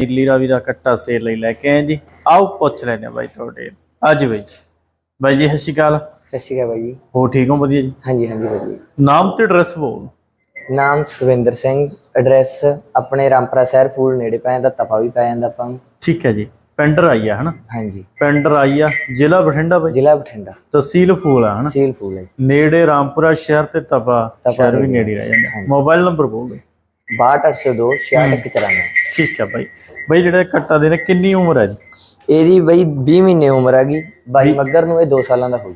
ਦਿੱਲੀ ਰਾਵੀ ਦਾ ਕੱਟਾ ਸੇਲ ਲਈ ਲੈ ਕੇ ਆਏ ਜੀ। ਆਓ ਪੁੱਛ ਲੈਨੇ ਆ ਬਾਈ ਤੁਹਾਡੇ। ਅੱਜ ਵਿੱਚ ਬਾਈ ਜੀ ਸਤਿ ਸ਼੍ਰੀ ਅਕਾਲ। ਸਤਿ ਸ਼੍ਰੀ ਅਕਾਲ ਬਾਈ ਜੀ। ਹੋ ਠੀਕ ਹੋ? ਵਧੀਆ ਜੀ? ਹਾਂਜੀ ਹਾਂਜੀ ਬਾਈ ਜੀ। ਨਾਮ ਤੇ ਐਡਰੈਸ ਬੋਲ। ਨਾਮ ਸੁਖਵਿੰਦਰ ਸਿੰਘ। ਐਡਰੈਸ ਆਪਣੇ ਰਾਮਪੁਰਾ ਸ਼ਹਿਰ ਫੂਲ ਨੇੜੇ ਪੈ ਜਾਂਦਾ ਤਪਾ ਵੀ ਪੈ ਜਾਂਦਾ ਆਪਾਂ ਨੂੰ। ਠੀਕ ਹੈ ਜੀ। ਪਿੰਡ ਰਾਈਆ ਹਨਾ? ਹਾਂਜੀ। ਪਿੰਡ ਰਾਈਆ ਜ਼ਿਲ੍ਹਾ ਬਠਿੰਡਾ ਬਾਈ? ਜ਼ਿਲ੍ਹਾ ਬਠਿੰਡਾ। ਤਹਿਸੀਲ ਫੂਲ ਆ ਹਨਾ? ਸੀਲ ਫੂਲ ਹੈ ਨੇੜੇ ਰਾਮਪੁਰਾ ਸ਼ਹਿਰ ਤੇ ਤਪਾ ਸ਼ਹਿਰ ਵੀ ਨੇੜੇ ਰਹਿ ਜਾਂਦਾ। ਮੋਬਾਈਲ ਨੰਬਰ ਬੋਲ ਦਿਓ। 62802 6194 ਠੀਕ ਹੈ ਬਾਈ। ਬਾਈ ਜਿਹੜਾ ਕੱਟਾ ਦੇ ਨੇ ਕਿੰਨੀ ਉਮਰ ਹੈ ਜੀ? ਇਹਦੀ ਬਈ 20 ਮਹੀਨੇ ਉਮਰ ਹੈਗੀ ਬਾਈ ਮੱਗਰ ਨੂੰ ਇਹ 2 ਸਾਲਾਂ ਦਾ ਹੋਈ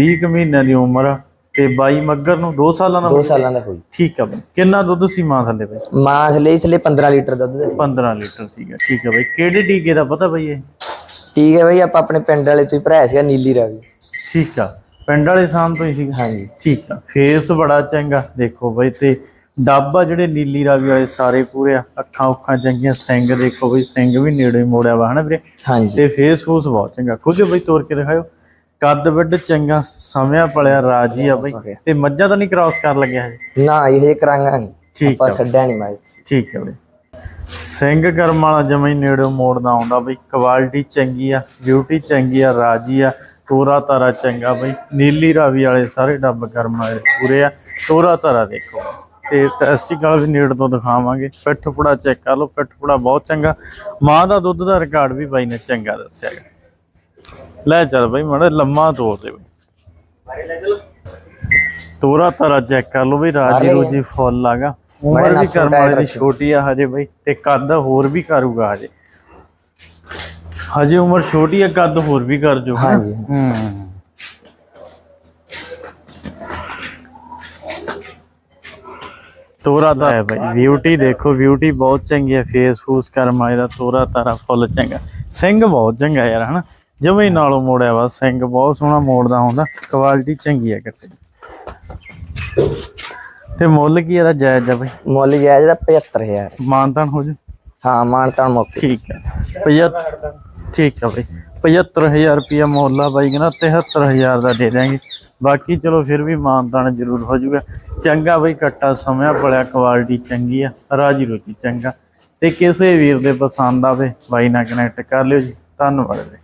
20 ਕੁ ਮਹੀਨਿਆਂ ਦੀ ਉਮਰ ਆ ਤੇ ਬਾਈ ਮੱਗਰ ਨੂੰ 2 ਸਾਲਾਂ ਦਾ 2 ਸਾਲਾਂ ਦਾ ਹੋਈ ਠੀਕ ਆ ਬਾਈ। ਕਿੰਨਾ ਦੁੱਧ ਸੀ ਮਾਂ ਥੱਲੇ ਬਾਈ? ਮਾਂ ਇਸ ਲਈ 15 ਲੀਟਰ ਦੁੱਧ ਦੇ 15 ਲੀਟਰ ਸੀਗਾ। ਠੀਕ ਹੈ ਬਾਈ। ਕਿਹੜੇ ਟੀਕੇ ਦਾ ਪਤਾ ਬਾਈ ਇਹ? ਠੀਕ ਹੈ ਬਈ ਆਪਾਂ ਆਪਣੇ ਪਿੰਡ ਵਾਲੇ ਤੋਂ ਹੀ ਭਰਾਇਆ ਸੀਗਾ ਨੀਲੀ ਰਾਵੀ। ਠੀਕ ਆ। ਪਿੰਡ ਵਾਲੇ ਸਾਮ ਤੋਂ ਹੀ ਸੀਗਾ। ਹਾਂਜੀ। ਠੀਕ ਆ। ਫੇਸ ਬੜਾ ਚੰਗਾ। ਦੇਖੋ ਬਾਈ ਤੇ ਡੱਬ ਆ ਜਿਹੜੇ ਨੀਲੀ ਰਾਵੀ ਵਾਲੇ ਸਾਰੇ ਪੂਰੇ ਆ ਅੱਖਾਂ ਉੱਖਾਂ ਚੰਗੀਆਂ ਸਿੰਘ ਦੇਖੋ ਬਈ ਸਿੰਘ ਵੀ ਨੇੜੇ ਮੋੜਿਆ ਵਾ ਹਨਾ ਵੀਰੇ? ਹਾਂਜੀ। ਤੇ ਫੇਸ ਫੂਸ ਬਹੁਤ ਚੰਗਾ। ਖੁਦ ਬਈ ਤੋੜ ਕੇ ਦਿਖਾਓ ਕੱਦ ਵੱਡ ਚੰਗਾ ਸਮਿਆ ਪਲਿਆ ਰਾਜੀ ਆ ਬਈ। ਤੇ ਮੱਝਾਂ ਤਾਂ ਨਹੀਂ ਕ੍ਰਾਸ ਕਰ ਲੱਗਿਆ ਹਜੇ? ਨਾ ਇਹ ਕਰਾਂਗਾ ਨਹੀਂ। ਠੀਕ ਆ। ਛੱਡਿਆ ਨਹੀਂ ਮੈਂ। ਠੀਕ ਹੈ ਬਈ ਸਿੰਘ ਕਰਮ ਵਾਲਾ ਜਮਾ ਹੀ ਨੇੜੇ ਮੋੜਦਾ ਆਉਂਦਾ ਬਈ। ਕੁਆਲਿਟੀ ਚੰਗੀ ਆ ਬਿਊਟੀ ਚੰਗੀ ਆ ਰਾਜੀ ਆ ਤੋਰਾ ਤਾਰਾ ਚੰਗਾ ਬਈ। ਨੀਲੀ ਰਾਵੀ ਵਾਲੇ ਸਾਰੇ ਡੱਬ ਕਰਮ ਵਾਲੇ ਪੂਰੇ ਆ। ਤੋਰਾ ਤਾਰਾ ਦੇਖੋ। ਤੇ ਟੈਸਟੀਕਲ ਵੀ ਨੇੜ ਤੋਂ ਦਿਖਾਵਾਂਗੇ। ਪਿੱਠ ਪੁੜਾ ਚੈੱਕ ਕਰ ਲਓ ਪਿੱਠ ਪੁੜਾ ਬਹੁਤ ਚੰਗਾ। ਮਾਂ ਦਾ ਦੁੱਧ ਦਾ ਰਿਕਾਰਡ ਵੀ ਬਾਈ ਨੇ ਚੰਗਾ ਦੱਸਿਆ। ਲੈ ਚੱਲ ਬਈ ਮਾੜਾ ਲੰਮਾ ਤੋਰ ਦੇ ਬਈ। ਤੋਰਾ ਤਾਰਾ ਚੈੱਕ ਕਰ ਲਓ ਬਈ ਰਾਜੀ ਰੋਜੀ ਫੁੱਲ ਆਗਾ। ਉਮਰ ਵੀ ਕਰਮ ਵਾਲੇ ਦੀ ਛੋਟੀ ਆ ਹਜੇ ਬਈ ਤੇ ਕੱਦ ਹੋਰ ਵੀ ਕਰੂਗਾ ਹਜੇ। ਹਜੇ ਉਮਰ ਛੋਟੀ ਆ ਕੱਦ ਹੋਰ ਵੀ ਕਰ ਜੋ ਹਾਂਜੀ। ਹੂੰ। ਤੋਰਾ ਦਾ ਹੈ ਬਈ ਬਿਊਟੀ ਦੇਖੋ ਬਿਊਟੀ ਬਹੁਤ ਚੰਗੀ ਹੈ। ਫੇਸ ਫੂਸ ਕਰਮ ਵਾਲੇ ਦਾ ਤੋਰਾ ਤਾਰਾ ਫੁੱਲ ਚੰਗਾ। ਸਿੰਘ ਬਹੁਤ ਚੰਗਾ ਯਾਰ ਹਨਾ? ਜਿਵੇਂ ਨਾਲੋਂ ਮੋੜਿਆ ਵਾ ਸਿੰਘ ਬਹੁਤ ਸੋਹਣਾ ਮੋੜਦਾ ਹੁੰਦਾ। ਕੁਆਲਿਟੀ ਚੰਗੀ ਹੈ ਦੀ। ਤੇ ਮੁੱਲ ਕੀ ਇਹਦਾ ਜਾਇਜ਼ ਆ ਬਈ ਮੁੱਲ ਜਾਇਜ਼ ਦਾ 75000 ਮਾਨਤਾਨ ਹੋ ਜਾ? ਹਾਂ ਮਾਨਤਾਨ ਮੌਕੇ ਠੀਕ ਹੈ। 75 ਠੀਕ ਹੈ ਬਈ 75000 ਰੁਪਿਆ ਮੁੱਲ ਆ ਬਾਈ ਕਹਿੰਦਾ 73000 ਦਾ ਦੇ ਦਿਆਂਗੇ। ਬਾਕੀ ਚਲੋ ਫਿਰ ਵੀ ਮਾਨਤਾਨ ਜ਼ਰੂਰ ਹੋ ਜਾਊਗਾ। ਚੰਗਾ ਬਈ ਕੱਟਾ ਸਮਾਂ ਪਲਿਆ ਕੁਆਲਿਟੀ ਚੰਗੀ ਆ, ਰਾਜੀ ਰੋਟੀ ਚੰਗਾ। ਤੇ ਕਿਸੇ ਵੀਰ ਦੇ ਪਸੰਦ ਆਵੇ, ਬਾਈ ਨਾਲ ਕਨੈਕਟ ਕਰ ਲਿਓ ਜੀ। ਧੰਨਵਾਦ ਜੀ।